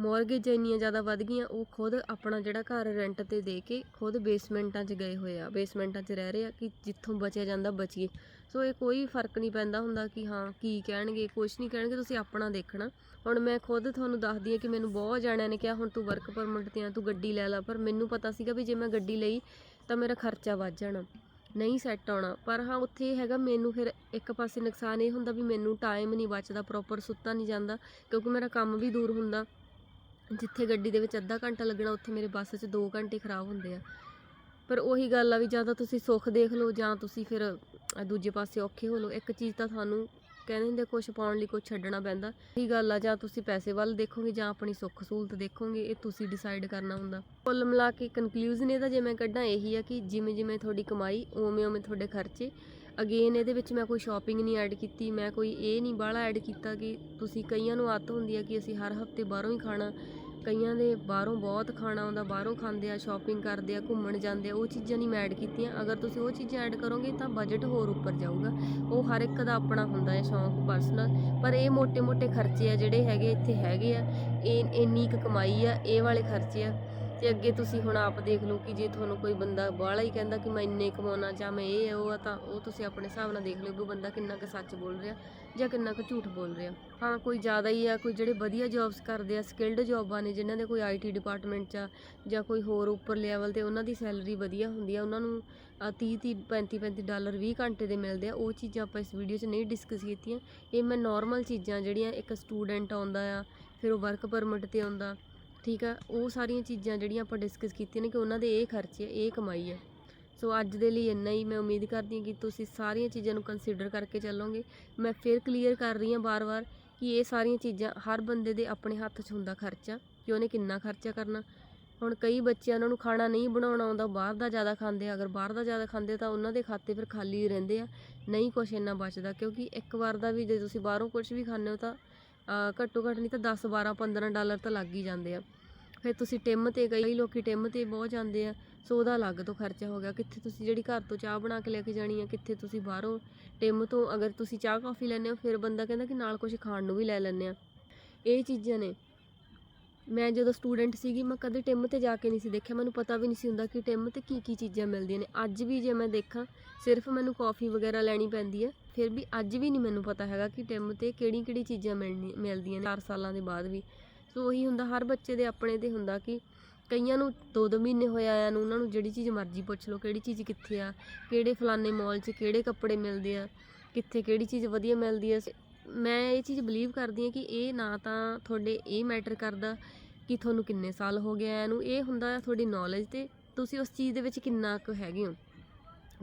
ਮੌਰਗੇਜ ਇੰਨੀਆਂ ਜ਼ਿਆਦਾ ਵੱਧ ਗਈਆਂ, ਉਹ ਖੁਦ ਆਪਣਾ ਜਿਹੜਾ ਘਰ ਰੈਂਟ ਤੇ ਦੇ ਕੇ ਖੁਦ ਬੇਸਮੈਂਟਾਂ 'ਚ ਗਏ ਹੋਏ ਆ ਬੇਸਮੈਂਟਾਂ 'ਚ ਰਹਿ ਰਹੇ ਆ ਕਿ ਜਿੱਥੋਂ ਬਚਿਆ ਜਾਂਦਾ ਬਚੀਏ। ਸੋ ਇਹ ਕੋਈ ਫ਼ਰਕ ਨਹੀਂ ਪੈਂਦਾ ਹੁੰਦਾ ਕਿ ਹਾਂ, ਕੀ ਕਹਿਣਗੇ, ਕੁਛ ਨਹੀਂ ਕਹਿਣਗੇ, ਤੁਸੀਂ ਆਪਣਾ ਦੇਖਣਾ। ਹੁਣ ਮੈਂ ਖੁਦ ਤੁਹਾਨੂੰ ਦੱਸਦੀ ਹਾਂ ਕਿ ਮੈਨੂੰ ਬਹੁਤ ਜਾਣਿਆਂ ਨੇ ਕਿਹਾ, ਹੁਣ ਤੂੰ ਵਰਕ ਪਰਮਿਟ ਤੇ ਆ, ਤੂੰ ਗੱਡੀ ਲੈ ਲੈ, ਪਰ ਮੈਨੂੰ ਪਤਾ ਸੀਗਾ ਵੀ ਜੇ ਮੈਂ ਗੱਡੀ ਲਈ, ਤਾਂ ਮੇਰਾ ਖਰਚਾ ਵੱਧ ਜਾਣਾ। ਨਹੀਂ ਸੈੱਟ ਆਉਣਾ। ਪਰ ਹਾਂ, ਉੱਥੇ ਇਹ ਹੈਗਾ, ਮੈਨੂੰ ਫਿਰ ਇੱਕ ਪਾਸੇ ਨੁਕਸਾਨ ਇਹ ਹੁੰਦਾ ਵੀ ਮੈਨੂੰ ਟਾਈਮ ਨਹੀਂ ਬਚਦਾ ਪ੍ਰੋਪਰ ਸੁੱਤਾ ਨਹੀਂ ਜਾਂਦਾ, ਕਿਉਂਕਿ ਮੇਰਾ ਕੰਮ ਵੀ ਦੂਰ ਹੁੰਦਾ। ਜਿੱਥੇ ਗੱਡੀ ਦੇ ਵਿੱਚ ਅੱਧਾ ਘੰਟਾ ਲੱਗਣਾ, ਉੱਥੇ ਮੇਰੇ ਬੱਸ 'ਚ 2 ਘੰਟੇ ਖਰਾਬ ਹੁੰਦੇ ਆ। ਪਰ ਉਹੀ ਗੱਲ ਆ ਵੀ ਜਾਂ ਤਾਂ ਤੁਸੀਂ ਸੁੱਖ ਦੇਖ ਲਓ ਜਾਂ ਤੁਸੀਂ ਫਿਰ ਦੂਜੇ ਪਾਸੇ ਔਖੇ ਹੋ ਲਓ। ਇੱਕ ਚੀਜ਼ ਤਾਂ ਤੁਹਾਨੂੰ ਕਹਿੰਦੇ ਹੁੰਦੇ ਕੁਝ ਪਾਉਣ ਲਈ ਕੁਝ ਛੱਡਣਾ ਪੈਂਦਾ। ਇਹੀ ਗੱਲ ਆ, ਜਾਂ ਤੁਸੀਂ ਪੈਸੇ ਵੱਲ ਦੇਖੋਗੇ ਜਾਂ ਆਪਣੀ ਸੁੱਖ ਸਹੂਲਤ ਦੇਖੋਗੇ, ਇਹ ਤੁਸੀਂ ਡਿਸਾਈਡ ਕਰਨਾ ਹੁੰਦਾ। ਕੁੱਲ ਮਿਲਾ ਕੇ ਕਨਕਲੂਜਨ ਇਹਦਾ ਜੇ ਮੈਂ ਕੱਢਾਂ ਇਹੀ ਆ ਕਿ ਜਿਵੇਂ ਜਿਵੇਂ ਤੁਹਾਡੀ ਕਮਾਈ, ਉਵੇਂ ਉਵੇਂ ਤੁਹਾਡੇ ਖਰਚੇ। ਅਗੇਨ ਇਹਦੇ ਵਿੱਚ ਮੈਂ ਕੋਈ ਸ਼ਾਪਿੰਗ ਨਹੀਂ ਐਡ ਕੀਤੀ, ਮੈਂ ਕੋਈ ਇਹ ਨਹੀਂ ਬਾਹਲਾ ਐਡ ਕੀਤਾ ਕਿ ਤੁਸੀਂ ਕਈਆਂ ਨੂੰ ਆਦਤ ਹੁੰਦੀ ਆ ਕਿ ਅਸੀਂ ਹਰ ਹਫ਼ਤੇ ਬਾਹਰੋਂ ਹੀ ਖਾਣਾ ਕਈਆਂ ਦੇ ਬਾਹਰੋਂ ਬਹੁਤ ਖਾਣਾ ਆਉਂਦਾ, ਬਾਹਰੋਂ ਖਾਂਦੇ ਆ ਸ਼ਾਪਿੰਗ ਕਰਦੇ ਆ, ਘੁੰਮਣ ਜਾਂਦੇ ਆ, ਉਹ ਚੀਜ਼ਾਂ ਨਹੀਂ ਮੈਂ ਐਡ ਕੀਤੀਆਂ। ਅਗਰ ਤੁਸੀਂ ਉਹ ਚੀਜ਼ਾਂ ਐਡ ਕਰੋਗੇ ਤਾਂ ਬਜਟ ਹੋਰ ਉੱਪਰ ਜਾਊਗਾ। ਉਹ ਹਰ ਇੱਕ ਦਾ ਆਪਣਾ ਹੁੰਦਾ ਹੈ, ਸ਼ੌਂਕ ਪਰਸਨਲ ਪਰ ਇਹ ਮੋਟੇ ਮੋਟੇ ਖਰਚੇ ਆ ਜਿਹੜੇ ਹੈਗੇ, ਇੱਥੇ ਹੈਗੇ ਆ। ਇਹ ਇੰਨੀ ਕੁ ਕਮਾਈ ਆ, ਇਹ ਵਾਲੇ ਖਰਚੇ ਆ। ਤੇ ਅੱਗੇ ਤੁਸੀਂ ਹੁਣ ਆਪ ਦੇਖ ਲਓ ਕਿ ਜੇ ਤੁਹਾਨੂੰ ਕੋਈ ਬੰਦਾ ਬਾਹਲਾ ਹੀ ਕਹਿੰਦਾ ਕਿ ਮੈਂ ਇੰਨੇ ਕਮਾਉਣਾ ਜਾਂ ਮੈਂ ਇਹ ਉਹ ਆ, ਤਾਂ ਉਹ ਤੁਸੀਂ ਆਪਣੇ ਹਿਸਾਬ ਨਾਲ ਦੇਖ ਲਿਓ ਕਿ ਉਹ ਬੰਦਾ ਕਿੰਨਾ ਕੁ ਸੱਚ ਬੋਲ ਰਿਹਾ ਜਾਂ ਕਿੰਨਾ ਕੁ ਝੂਠ ਬੋਲ ਰਿਹਾ। ਹਾਂ, ਕੋਈ ਜ਼ਿਆਦਾ ਹੀ ਆ, ਕੋਈ ਜਿਹੜੇ ਵਧੀਆ ਜੌਬਸ ਕਰਦੇ ਆ ਸਕਿਲਡ ਜੌਬਾਂ ਨੇ, ਜਿਨ੍ਹਾਂ ਦੇ ਕੋਈ ਆਈਟੀ ਡਿਪਾਰਟਮੈਂਟ 'ਚ ਆ ਜਾਂ ਕੋਈ ਹੋਰ ਉੱਪਰ ਲੈਵਲ ਤੇ ਉਹਨਾਂ ਦੀ ਸੈਲਰੀ ਵਧੀਆ ਹੁੰਦੀ ਆ, ਉਹਨਾਂ ਨੂੰ 30 30 35 35 ਡਾਲਰ 20 ਘੰਟੇ ਦੇ ਮਿਲਦੇ ਆ, ਉਹ ਚੀਜ਼ਾਂ ਆਪਾਂ ਇਸ ਵੀਡੀਓ 'ਚ ਨਹੀਂ ਡਿਸਕਸ ਕੀਤੀਆਂ। ਇਹ ਮੈਂ ਨਾਰਮਲ ਚੀਜ਼ਾਂ ਜਿਹੜੀਆਂ ਇੱਕ ਸਟੂਡੈਂਟ ਆਉਂਦਾ ਆ, ਫਿਰ ਉਹ ਵਰਕ ਪਰਮਿਟ ਤੇ ਆਉਂਦਾ ਠੀਕ ਆ, ਉਹ ਸਾਰੀਆਂ ਚੀਜ਼ਾਂ ਜਿਹੜੀਆਂ ਆਪਾਂ ਡਿਸਕਸ ਕੀਤੀਆਂ ਨੇ ਕਿ ਉਹਨਾਂ ਦੇ ਇਹ ਖਰਚੇ ਆ, ਇਹ ਕਮਾਈ ਆ। ਸੋ ਅੱਜ ਦੇ ਲਈ ਇੰਨਾ ਹੀ, ਮੈਂ ਉਮੀਦ ਕਰਦੀ ਹਾਂ ਕਿ ਤੁਸੀਂ ਸਾਰੀਆਂ ਚੀਜ਼ਾਂ ਨੂੰ ਕੰਸੀਡਰ ਕਰਕੇ ਚੱਲੋਗੇ। ਮੈਂ ਫਿਰ ਕਲੀਅਰ ਕਰ ਰਹੀ ਹਾਂ ਬਾਰ-ਬਾਰ ਕਿ ਇਹ ਸਾਰੀਆਂ ਚੀਜ਼ਾਂ ਹਰ ਬੰਦੇ ਦੇ ਆਪਣੇ ਹੱਥ 'ਚ ਹੁੰਦਾ ਖਰਚਾ, ਕਿ ਉਹਨੇ ਕਿੰਨਾ ਖਰਚਾ ਕਰਨਾ। ਹੁਣ ਕਈ ਬੱਚਿਆਂ ਉਹਨਾਂ ਨੂੰ ਖਾਣਾ ਨਹੀਂ ਬਣਾਉਣਾ ਆਉਂਦਾ, ਬਾਹਰ ਦਾ ਜ਼ਿਆਦਾ ਖਾਂਦੇ ਆ। ਅਗਰ ਬਾਹਰ ਦਾ ਜ਼ਿਆਦਾ ਖਾਂਦੇ ਤਾਂ ਉਹਨਾਂ ਦੇ ਖਾਤੇ ਫਿਰ ਖਾਲੀ ਰਹਿੰਦੇ ਆ। ਨਹੀਂ ਕੁਛ ਇੰਨਾ ਬਚਦਾ, ਕਿਉਂਕਿ ਇੱਕ ਵਾਰ ਦਾ ਵੀ ਜੇ ਤੁਸੀਂ ਬਾਹਰੋਂ ਕੁਝ ਵੀ ਖਾਂਦੇ ਹੋ ਤਾਂ ਘੱਟੋ ਘੱਟ ਨਹੀਂ ਤਾਂ 10 12 15 ਡਾਲਰ ਤਾਂ ਲੱਗ ਹੀ ਜਾਂਦੇ ਆ। ਫਿਰ ਤੁਸੀਂ ਟਿਮ ਤੇ ਕਈ ਲੋਕੀ ਟਿਮ ਤੇ ਬਹੁਤ ਜਾਂਦੇ ਆ। ਸੋ ਉਹਦਾ ਅਲੱਗ ਤੋਂ ਖਰਚਾ ਹੋ ਗਿਆ। ਕਿੱਥੇ ਤੁਸੀਂ ਜਿਹੜੀ ਘਰ ਤੋਂ ਚਾਹ ਬਣਾ ਕੇ ਲੈ ਕੇ ਜਾਣੀ ਆ, ਕਿੱਥੇ ਤੁਸੀਂ ਬਾਹਰੋਂ ਟਿਮ ਤੋਂ ਅਗਰ ਤੁਸੀਂ ਚਾਹ, ਕਾਫੀ ਲੈਂਦੇ ਹੋ, ਫਿਰ ਬੰਦਾ ਕਹਿੰਦਾ ਕਿ ਨਾਲ ਕੁਝ ਖਾਣ ਨੂੰ ਵੀ ਲੈ ਲੈਂਦੇ ਆ। ਇਹ ਚੀਜ਼ਾਂ ਨੇ। ਮੈਂ ਜਦੋਂ ਸਟੂਡੈਂਟ ਸੀਗੀ, ਮੈਂ ਕਦੇ ਟਿਮ ਤੇ ਜਾ ਕੇ ਨਹੀਂ ਸੀ ਦੇਖਿਆ। ਮੈਨੂੰ ਪਤਾ ਵੀ ਨਹੀਂ ਸੀ ਹੁੰਦਾ ਕਿ ਟਿਮ ਤੇ ਕੀ ਕੀ ਚੀਜ਼ਾਂ ਮਿਲਦੀਆਂ ਨੇ। ਅੱਜ ਵੀ ਜੇ ਮੈਂ ਦੇਖਾਂ, ਸਿਰਫ ਮੈਨੂੰ ਕਾਫੀ ਵਗੈਰਾ ਲੈਣੀ ਪੈਂਦੀ ਹੈ ਫਿਰ ਵੀ ਅੱਜ ਵੀ ਨਹੀਂ ਮੈਨੂੰ ਪਤਾ ਹੈਗਾ ਕਿ ਟਿਮ ਤੇ ਕਿਹੜੀ ਕਿਹੜੀ ਚੀਜ਼ਾਂ ਮਿਲਣੀ ਮਿਲਦੀਆਂ ਨੇ 4 ਸਾਲਾਂ ਦੇ ਬਾਅਦ ਵੀ। ਸੋ ਉਹੀ ਹੁੰਦਾ, ਹਰ ਬੱਚੇ ਦੇ ਆਪਣੇ ਤੇ ਹੁੰਦਾ ਕਿ ਕਈਆਂ ਨੂੰ ਦੋ ਦੋ ਮਹੀਨੇ ਹੋਏ ਆਇਆਂ ਨੂੰ, ਉਹਨਾਂ ਨੂੰ ਜਿਹੜੀ ਚੀਜ਼ ਮਰਜ਼ੀ ਪੁੱਛ ਲਓ, ਕਿਹੜੀ ਚੀਜ਼ ਕਿੱਥੇ ਆ, ਕਿਹੜੇ ਫਲਾਣੇ ਮਾਲ 'ਚ ਕਿਹੜੇ ਕੱਪੜੇ ਮਿਲਦੇ ਆ, ਕਿੱਥੇ ਕਿਹੜੀ ਚੀਜ਼ ਵਧੀਆ ਮਿਲਦੀ ਆ। ਮੈਂ ਇਹ ਚੀਜ਼ ਬਲੀਵ ਕਰਦੀ ਹਾਂ ਕਿ ਇਹ ਨਾ ਤਾਂ ਤੁਹਾਡੇ ਇਹ ਮੈਟਰ ਕਰਦਾ ਕਿ ਤੁਹਾਨੂੰ ਕਿੰਨੇ ਸਾਲ ਹੋ ਗਏ ਆਇਆਂ ਨੂੰ, ਇਹ ਹੁੰਦਾ ਤੁਹਾਡੀ ਨੌਲੇਜ ਤੇ। ਤੁਸੀਂ ਉਸ ਚੀਜ਼ ਦੇ ਵਿੱਚ ਕਿੰਨਾ ਕੁ ਹੈਗੇ ਹੋ।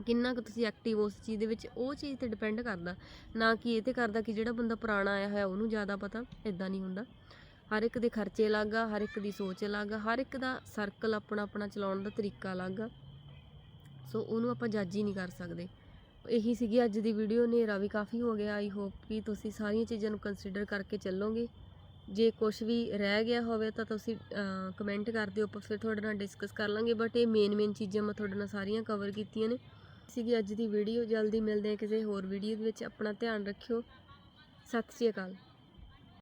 ਕਿੰਨਾ ਕੁ ਤੁਸੀਂ ਐਕਟਿਵ ਉਸ ਚੀਜ਼ ਦੇ ਵਿੱਚ, ਉਹ ਚੀਜ਼ ਤੇ ਡਿਪੈਂਡ ਕਰਦਾ। ਨਾ ਕਿ ਇਹ ਤੇ ਕਰਦਾ ਕਿ ਜਿਹੜਾ ਬੰਦਾ ਪੁਰਾਣਾ ਆਇਆ ਹੋਇਆ, ਉਹਨੂੰ ਜ਼ਿਆਦਾ ਪਤਾ ਇਦਾਂ ਨਹੀਂ ਹੁੰਦਾ। ਹਰ ਇੱਕ ਦੇ ਖਰਚੇ ਅਲੱਗ ਆ, ਹਰ ਇੱਕ ਦੀ ਸੋਚ ਅਲੱਗ ਆ, ਹਰ ਇੱਕ ਦਾ ਸਰਕਲ ਆਪਣਾ ਆਪਣਾ ਚਲਾਉਣ ਦਾ ਤਰੀਕਾ ਅਲੱਗ ਆ। ਸੋ ਉਹਨੂੰ ਆਪਾਂ ਜੱਜ ਹੀ ਨਹੀਂ ਕਰ ਸਕਦੇ। ਇਹੀ ਸੀਗੀ ਅੱਜ ਦੀ ਵੀਡੀਓ ਹਨੇਰਾ ਵੀ ਕਾਫੀ ਹੋ ਗਿਆ। ਆਈ ਹੋਪ ਕਿ ਤੁਸੀਂ ਸਾਰੀਆਂ ਚੀਜ਼ਾਂ ਨੂੰ ਕੰਸੀਡਰ ਕਰਕੇ ਚੱਲੋਗੇ। ਜੇ ਕੁਝ ਵੀ ਰਹਿ ਗਿਆ ਹੋਵੇ ਤਾਂ ਤੁਸੀਂ ਕਮੈਂਟ ਕਰ ਦਿਓ, ਆਪਾਂ ਫਿਰ ਤੁਹਾਡੇ ਨਾਲ ਡਿਸਕਸ ਕਰ ਲਾਂਗੇ। ਬਟ ਇਹ ਮੇਨ ਮੇਨ ਚੀਜ਼ਾਂ ਮੈਂ ਤੁਹਾਡੇ ਨਾਲ ਸਾਰੀਆਂ ਕਵਰ ਕੀਤੀਆਂ ਨੇ। ਸੀਗੀ ਅੱਜ ਦੀ ਵੀਡੀਓ ਜਲਦੀ ਮਿਲਦੇ ਹਾਂ ਕਿਸੇ ਹੋਰ ਵੀਡੀਓ ਦੇ ਵਿੱਚ। ਆਪਣਾ ਧਿਆਨ ਰੱਖਿਓ। ਸਤਿ ਸ਼੍ਰੀ ਅਕਾਲ।